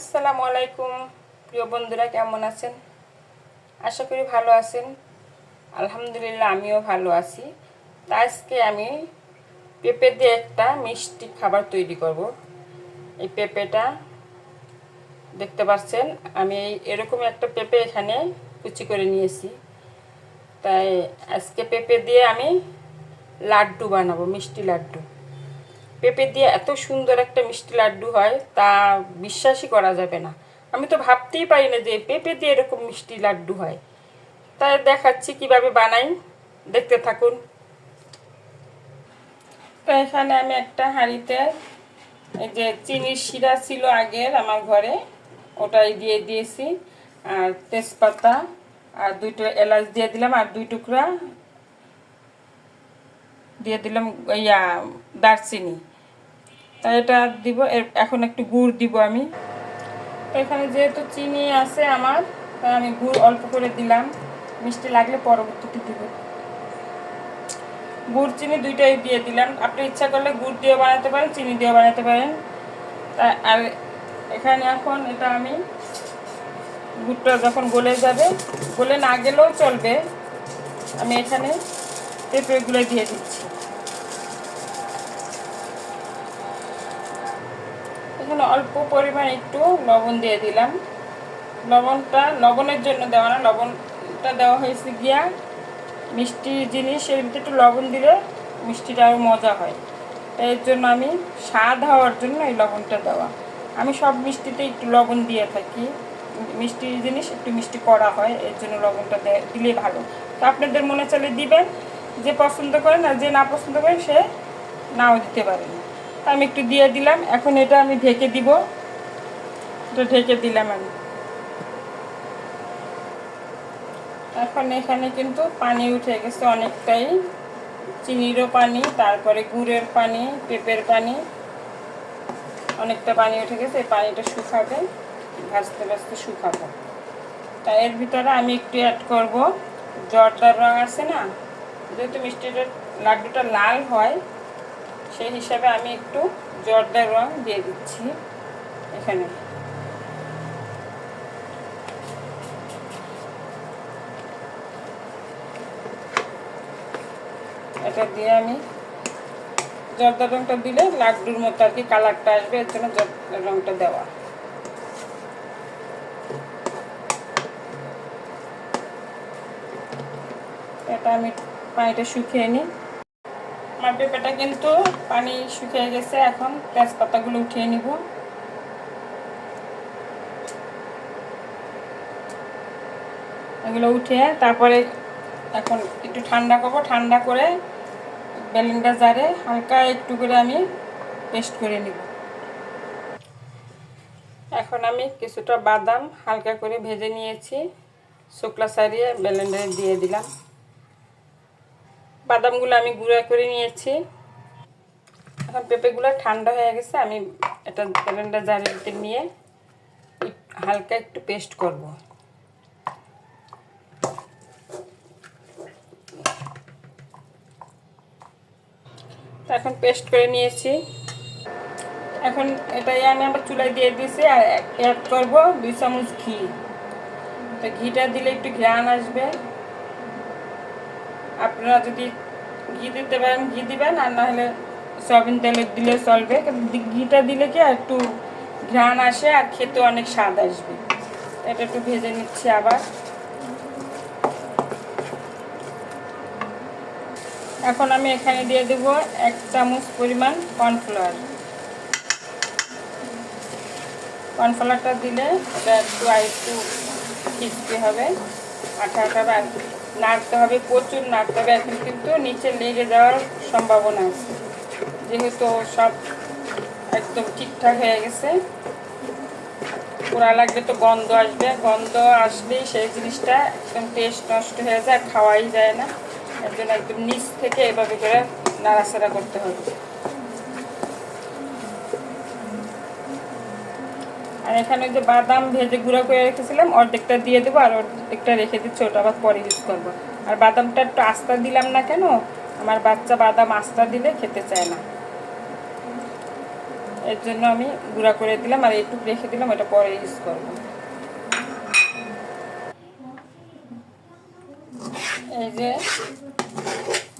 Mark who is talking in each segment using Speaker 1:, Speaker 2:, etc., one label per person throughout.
Speaker 1: আসসালামু আলাইকুম, প্রিয় বন্ধুরা, কেমন আছেন? আশা করি ভালো আছেন। আলহামদুলিল্লাহ, আমিও ভালো আছি। তা আজকে আমি পেঁপে দিয়ে একটা মিষ্টি খাবার তৈরি করব। এই পেঁপেটা দেখতে পাচ্ছেন, আমি এরকম একটা পেঁপে এখানে কুচি করে নিয়েছি। তাই আজকে পেঁপে দিয়ে আমি লাড্ডু বানাবো, মিষ্টি লাড্ডু। পেঁপে দিয়ে এত সুন্দর একটা মিষ্টি লাড্ডু হয়, তা বিশ্বাসই করা যাবে না। আমি তো ভাবতেই পারি না যে পেঁপে দিয়ে এরকম মিষ্টি লাড্ডু হয়। তাই দেখাচ্ছি কীভাবে বানাই। দেখতে থাকুন। তো এখানে আমি একটা হাঁড়িতে এই যে চিনির শিরা ছিল আগের আমার ঘরে, ওটাই দিয়ে দিয়েছি। আর তেজপাতা, আর দুইটো এলাচ দিয়ে দিলাম, আর দুই টুকরা দিয়ে দিলাম, ইয়া দারচিনি। তাই এটা দিব এখন একটু গুড় দিব আমি। তো এখানে যেহেতু চিনি আছে আমার, তাই আমি গুড় অল্প করে দিলাম। মিষ্টি লাগলে পরবর্তীতে দিব। গুড় চিনি দুইটাই দিয়ে দিলাম। আপনি ইচ্ছা করলে গুড় দিয়ে বানাতে পারেন, চিনি দিয়ে বানাতে পারেন। তা আর এখানে এখন এটা আমি, গুড়টা যখন গলে যাবে, গলে না গেলেও চলবে। আমি এখানে পেঁপে পেঁপেগুলো দিয়ে দিচ্ছি। এখানে অল্প পরিমাণ একটু লবণ দিয়ে দিলাম। লবণটা, লবণের জন্য দেওয়া না, লবণটা দেওয়া হয়েছে গিয়া মিষ্টি জিনিস, এর ভিতরে একটু লবণ দিলে মিষ্টিটা আরও মজা হয়। এর জন্য আমি স্বাদ হওয়ার জন্য এই লবণটা দেওয়া। আমি সব মিষ্টিতে একটু লবণ দিয়ে থাকি। মিষ্টি জিনিস, একটু মিষ্টি করা হয়, এর জন্য লবণটা দিলে ভালো। তো আপনাদের মনে চলে দিবেন, যে পছন্দ করেন আর যে না পছন্দ করেন সে নাও দিতে পারেন। তা আমি একটু দিয়ে দিলাম। এখন এটা আমি ঢেকে দিব। এটা ঢেকে দিলাম আমি। এখন এখানে কিন্তু পানি উঠে গেছে অনেকটাই। চিনিরও পানি, তারপরে গুড়ের পানি, পেঁপের পানি। অনেকটা পানি উঠে গেছে, এই পানিটা শুকাবে, ভাজতে ভাজতে শুকাবো। তা এর ভিতরে আমি একটু অ্যাড করব। জর্দার রং আছে না? যেহেতু মিষ্টিটা লাড্ডুটা লাল হয় সেই হিসাবে আমি একটু জর্দার রং দিয়ে দিচ্ছি। এখানে। এটা দিয়ে আমি জর্দা রংটা দিলে লাড্ডুর মতো আর কি কালারটা আসবে, এর জন্য জর্দা রংটা দেওয়া। এটা আমি পানিটা শুকিয়ে নিই। আমার পেঁপেটা কিন্তু পানি শুকিয়ে গেছে, এখন তেজপাতাগুলো উঠিয়ে নিব। এগুলো উঠিয়ে তারপরে এখন একটু ঠান্ডা করব, ঠান্ডা করে ব্যালেন্ডার জারে হালকা একটু করে আমি পেস্ট করে নিব। এখন আমি কিছুটা বাদাম হালকা করে ভেজে নিয়েছি শুকলা সারিয়ে ব্যালেন্ডারে দিয়ে দিলাম। বাদামগুলো আমি গুঁড়া করে নিয়েছি। এখন পেঁপেগুলো ঠান্ডা হয়ে গেছে, আমি এটা ব্যালেন্ডার জারের ভিতরে নিয়ে হালকা একটু পেস্ট করব। এখন পেস্ট করে নিয়েছি। এখন এটাই আমি আবার চুলায় দিয়ে দিয়েছি, আর অ্যাড করব দুই চামচ ঘি। তো ঘিটা দিলে একটু ঘ্রাণ আসবে। আপনারা যদি ঘি দিতে পারেন, ঘি দিবেন, আর না হলে সয়াবিন তেলে দিলে চলবে। ঘিটা দিলে কি আর একটু ঘ্রাণ আসে আর খেতে অনেক স্বাদ আসবে। এটা একটু ভেজে নিচ্ছি আবার। এখন আমি এখানে দিয়ে দেব এক চামচ পরিমাণ কর্নফ্লাওয়ার। কর্নফ্লাওয়ারটা দিলে এটা একটু আর একটু হবে। আঠা আঠা বা নাড়তে হবে, প্রচুর নাড়তে হবে। এখন কিন্তু নিচে লেগে যাওয়ার সম্ভাবনা আছে। যেহেতু সব একদম ঠিকঠাক হয়ে গেছে, পোড়া লাগবে তো গন্ধ আসবে। গন্ধ আসলেই সেই জিনিসটা একদম টেস্ট নষ্ট হয়ে যায় খাওয়াই যায় না। এর জন্য একদম নিচ থেকে এভাবে করে নাড়াচাড়া করতে হবে। আর এখানে যে বাদাম ভেজে গুঁড়া করে রেখেছিলাম, অর্ধেকটা দিয়ে দেবো আর অর্ধেকটা রেখে দিচ্ছি, ওটা আবার পরে ইউজ করব। আর বাদামটা একটু আস্তা দিলাম না কেন, আমার বাচ্চা বাদাম আস্তা দিলে খেতে চায় না। এর জন্য আমি গুঁড়া করে দিলাম আর একটু রেখে দিলাম এটা পরে ইউজ করব। এই যে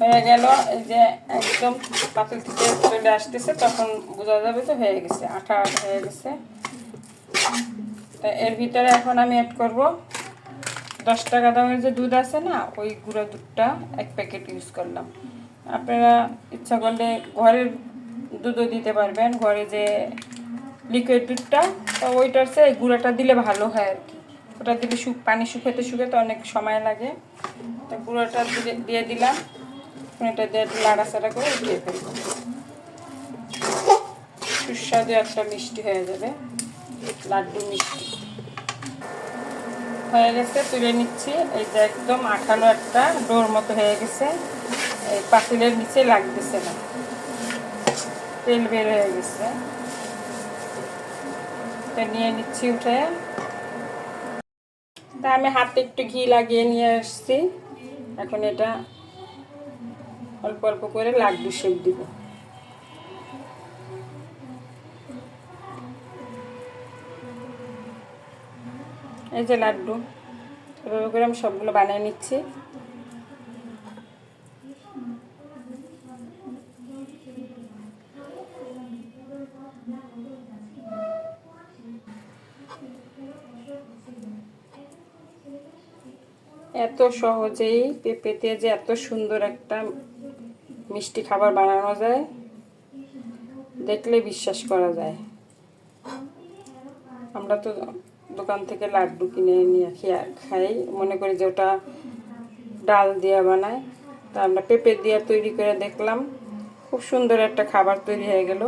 Speaker 1: হয়ে গেল, এই যে একদম পাতিল থেকে চলে আসতেছে, তখন বোঝা যাবে তো হয়ে গেছে আঠা হয়ে গেছে। তা এর ভিতরে এখন আমি অ্যাড করব। দশ টাকা দামের যে দুধ আছে না, ওই গুঁড়ো দুধটা এক প্যাকেট ইউজ করলাম। আপনারা ইচ্ছা করলে ঘরের দুধও দিতে পারবেন, ঘরে যে লিকুইড দুধটা, তো ওইটার চেয়ে গুঁড়োটা দিলে ভালো হয় আর কি। ওটা দিলে শুক পানি শুকাতে শুকাতে অনেক সময় লাগে। তো গুঁড়োটা দিয়ে দিলাম। এটা দিয়ে লাড়াচাড়া করে দিয়ে ফেলব। সুস্বাদু একটা মিষ্টি হয়ে যাবে। লাড্ডু মিষ্টি। হয়ে গেছে, তুলে নিচ্ছি। এই যে একদম আঠালো একটা ডোর মতো হয়ে গেছে। এই পাতিলের নিচে লাগতেছে না। তেল বের হয়ে গেছে। এটা নিয়ে নিচ্ছি উঠে। তা আমি হাতে একটু ঘি লাগিয়ে নিয়ে আসছি। এখন এটা অল্প অল্প করে লাড্ডু শেপ দিব। এই যে লাড্ডু। এভাবে করে আমি সবগুলো বানিয়ে নিচ্ছি। এত সহজেই পেঁপেতে যে এত সুন্দর একটা মিষ্টি খাবার বানানো যায়, দেখলে বিশ্বাস করা যায়। আমরা তো দোকান থেকে লাড্ডু কিনে নিয়ে খেয়ে খাই। মনে করি যে ওটা ডাল দিয়ে বানায়। তা আমরা পেঁপে দিয়ে তৈরি করে দেখলাম। খুব সুন্দর একটা খাবার তৈরি হয়ে গেল।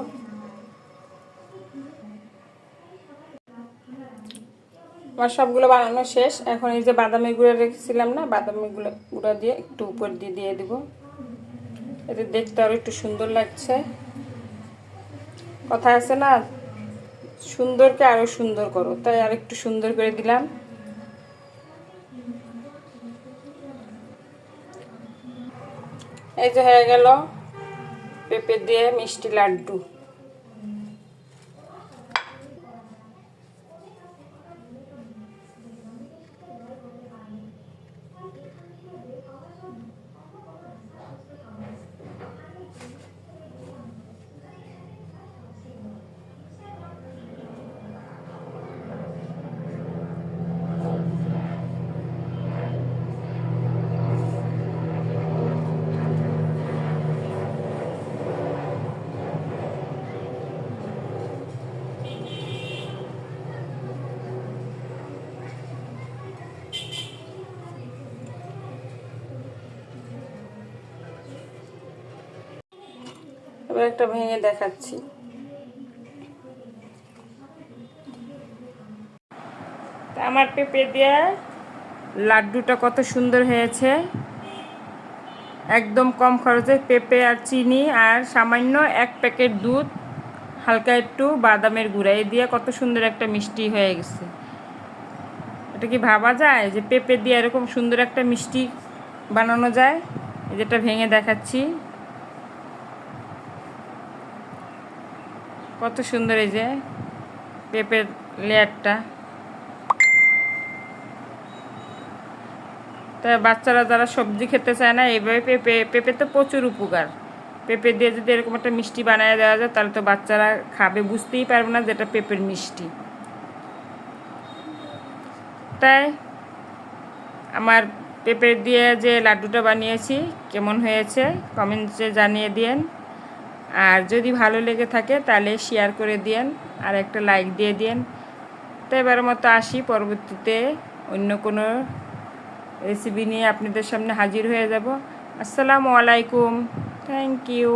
Speaker 1: আমার সবগুলো বানানো শেষ। এখন এই যে বাদামি গুঁড়া রেখেছিলাম না, বাদামি গুঁড়া, গুঁড়ো দিয়ে একটু উপর দিয়ে দিয়ে দিব। এতে দেখতে আরও একটু সুন্দর লাগছে। কথা আছে না সুন্দরকে আরও সুন্দর করো। তাই আর একটু সুন্দর করে দিলাম। এই যে হয়ে গেল পেঁপে দিয়ে মিষ্টি লাড্ডু। একটা ভেঙে দেখাচ্ছি। আমার পেঁপে দিয়ে লাড্ডুটা কত সুন্দর হয়েছে। একদম কম খরচে পেঁপে আর চিনি আর সামান্য এক প্যাকেট দুধ, হালকা একটু বাদামের গুঁড়া এই দিয়ে কত সুন্দর একটা মিষ্টি হয়ে গেছে। এটা কি ভাবা যায় যে পেঁপে দিয়ে এরকম সুন্দর একটা মিষ্টি বানানো যায়? যেটা ভেঙে দেখাচ্ছি। কত সুন্দর এই যে পেঁপের লেয়ারটা। তা বাচ্চারা যারা সবজি খেতে চায় না, এইভাবে পেঁপে পেঁপে তো প্রচুর উপকার। পেঁপে দিয়ে যদি এরকম একটা মিষ্টি বানিয়ে দেওয়া যায়, তাহলে তো বাচ্চারা খাবে, বুঝতেই পারবে না যেটা পেঁপের মিষ্টি। তাই আমার পেঁপে দিয়ে যে লাড্ডুটা বানিয়েছি, কেমন হয়েছে কমেন্টসে জানিয়ে দিন আর যদি ভালো লেগে থাকে তাহলে শেয়ার করে দিয়েন আর একটা লাইক দিয়ে দিয়েন। তো এবার মতো আসি, পরবর্তীতে অন্য কোনো রেসিপি নিয়ে আপনাদের সামনে হাজির হয়ে যাব। আসসালামু আলাইকুম। Thank you